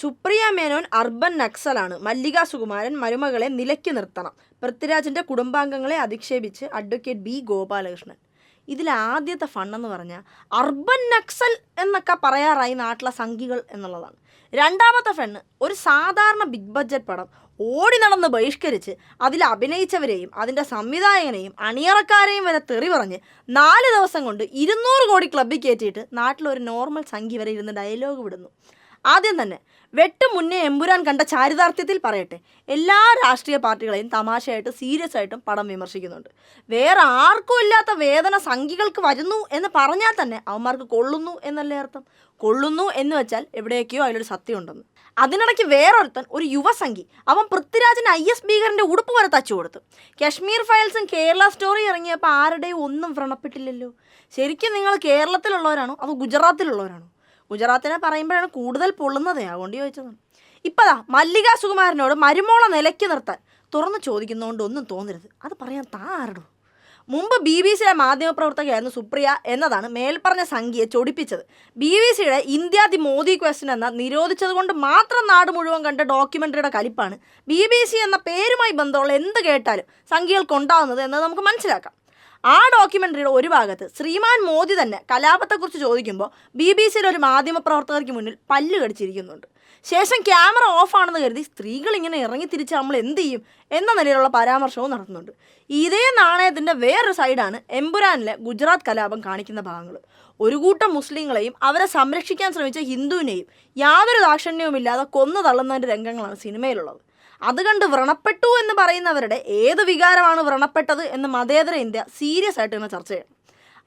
Supriya Menon urban നക്സലാണ്. മല്ലിക സുകുമാരൻ മരുമകളെ നിലയ്ക്ക് നിർത്തണം. പൃഥ്വിരാജിന്റെ കുടുംബാംഗങ്ങളെ അധിക്ഷേപിച്ച് അഡ്വക്കേറ്റ് ബി ഗോപാലകൃഷ്ണൻ. ഇതിൽ ആദ്യത്തെ ഫണ്ണെന്ന് പറഞ്ഞാൽ അർബൻ നക്സൽ എന്നൊക്കെ പറയാറായി നാട്ടിലെ സംഘികൾ എന്നുള്ളതാണ്. രണ്ടാമത്തെ ഫണ്ണ് ഒരു സാധാരണ ബിഗ് ബഡ്ജറ്റ് പടം ഓടി നടന്ന് ബഹിഷ്കരിച്ച് അതിൽ അഭിനയിച്ചവരെയും അതിന്റെ സംവിധായകനെയും അണിയറക്കാരെയും വരെ തെറി പറഞ്ഞ് നാല് ദിവസം കൊണ്ട് ഇരുന്നൂറ് കോടി ക്ലബ്ബിൽ കയറ്റിയിട്ട് നാട്ടിലൊരു നോർമൽ സംഖ്യ വരെ ഇരുന്ന് ഡയലോഗ് വിടുന്നു. ആദ്യം തന്നെ വെട്ട് മുന്നേ എമ്പുരാൻ കണ്ട ചാരിതാർത്ഥ്യത്തിൽ പറയട്ടെ. എല്ലാ രാഷ്ട്രീയ പാർട്ടികളെയും തമാശയായിട്ട് സീരിയസ് ആയിട്ടും പടം വിമർശിക്കുന്നുണ്ട്. വേറെ ആർക്കും ഇല്ലാത്ത വേദന സംഖ്യകൾക്ക് വരുന്നു എന്ന് പറഞ്ഞാൽ തന്നെ അവന്മാർക്ക് കൊള്ളുന്നു എന്നല്ലേ അർത്ഥം? കൊള്ളുന്നു എന്ന് വെച്ചാൽ എവിടെയൊക്കെയോ അതിലൊരു സത്യം ഉണ്ടെന്ന് അതിനിടയ്ക്ക് വേറൊരുത്തൻ ഒരു യുവസംഖി അവൻ പൃഥ്വിരാജിന് ഐ എസ് ഭീകരന്റെ ഉടുപ്പ് വരെ തച്ചു കൊടുത്തു. കശ്മീർ ഫയൽസും കേരള സ്റ്റോറി ഇറങ്ങിയപ്പോൾ ആരുടെയും ഒന്നും വ്രണപ്പെട്ടില്ലല്ലോ. ശരിക്കും നിങ്ങൾ കേരളത്തിലുള്ളവരാണോ അതോ ഗുജറാത്തിലുള്ളവരാണോ? ഗുജറാത്തിനെ പറയുമ്പോഴാണ് കൂടുതൽ പൊള്ളുന്നത്. അതുകൊണ്ട് ചോദിച്ചതാണ് ഇപ്പതാ മല്ലിക സുകുമാരനോട് മരുമോളെ നിലയ്ക്ക് നിർത്താൻ തുറന്ന് ചോദിക്കുന്നതുകൊണ്ട് ഒന്നും തോന്നരുത്. അത് പറയാൻ താ മുമ്പ് ബി ബി സിയുടെ മാധ്യമപ്രവർത്തകയായിരുന്നു സുപ്രിയ എന്നതാണ് മേൽപ്പറഞ്ഞ സംഖ്യയെ ചൊടിപ്പിച്ചത്. ബി ബി സിയുടെ ഇന്ത്യ ദി മോദി ക്വസ്റ്റൻ എന്ന നിരോധിച്ചത് കൊണ്ട് മാത്രം നാട് മുഴുവൻ കണ്ട ഡോക്യുമെന്ററിയുടെ കലിപ്പാണ്. ബി ബി സി എന്ന പേരുമായി ബന്ധമുള്ള എന്ത് കേട്ടാലും സംഖ്യകൾക്ക് ഉണ്ടാകുന്നത് എന്നത് നമുക്ക് മനസ്സിലാക്കാം. ആ ഡോക്യുമെന്ററിയുടെ ഒരു ഭാഗത്ത് ശ്രീമാൻ മോദി തന്നെ കലാപത്തെക്കുറിച്ച് ചോദിക്കുമ്പോൾ ബി ബി സിയിലെ ഒരു മാധ്യമപ്രവർത്തകർക്ക് മുന്നിൽ പല്ല് കടിച്ചിരിക്കുന്നുണ്ട്. ശേഷം ക്യാമറ ഓഫാണെന്ന് കരുതി സ്ത്രീകൾ ഇങ്ങനെ ഇറങ്ങി തിരിച്ച് നമ്മൾ എന്ത് ചെയ്യും എന്ന നിലയിലുള്ള പരാമർശവും നടത്തുന്നുണ്ട്. ഇതേ നാണയത്തിന്റെ വേറൊരു സൈഡാണ് എമ്പുരാനിലെ ഗുജറാത്ത് കലാപം കാണിക്കുന്ന ഭാഗങ്ങൾ. ഒരു കൂട്ടം മുസ്ലിങ്ങളെയും അവരെ സംരക്ഷിക്കാൻ ശ്രമിച്ച ഹിന്ദുവിനെയും യാതൊരു ദാക്ഷിണ്യവുമില്ലാതെ കൊന്നു തള്ളുന്നതിന്റെ രംഗങ്ങളാണ് സിനിമയിലുള്ളത്. അത് വ്രണപ്പെട്ടു എന്ന് പറയുന്നവരുടെ ഏത് വികാരമാണ് വ്രണപ്പെട്ടത് എന്ന് മതേതര ഇന്ത്യ സീരിയസ് ആയിട്ട് തന്നെ ചർച്ച ചെയ്യണം.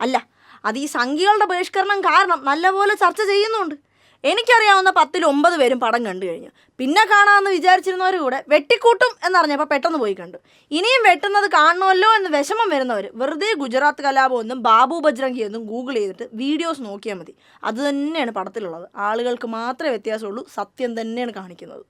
അല്ല അത് ഈ സംഖ്യകളുടെ ബഹിഷ്കരണം കാരണം നല്ലപോലെ ചർച്ച ചെയ്യുന്നുണ്ട്. എനിക്കറിയാവുന്ന പത്തിൽ ഒമ്പത് പേരും പടം കണ്ടു കഴിഞ്ഞു. പിന്നെ കാണാമെന്ന് വിചാരിച്ചിരുന്നവർ കൂടെ വെട്ടിക്കൂട്ടും എന്നറിഞ്ഞപ്പോൾ പെട്ടെന്ന് പോയി കണ്ടു. ഇനിയും വെട്ടുന്നത് കാണണമല്ലോ എന്ന് വിഷമം വരുന്നവർ വെറുതെ ഗുജറാത്ത് കലാപം എന്നും ബാബു ബജ്രംഗി എന്നും ഗൂഗിൾ ചെയ്തിട്ട് വീഡിയോസ് നോക്കിയാൽ മതി. അത് തന്നെയാണ് പടത്തിലുള്ളത്. ആളുകൾക്ക് മാത്രമേ വ്യത്യാസമുള്ളൂ. സത്യം തന്നെയാണ് കാണിക്കുന്നത്.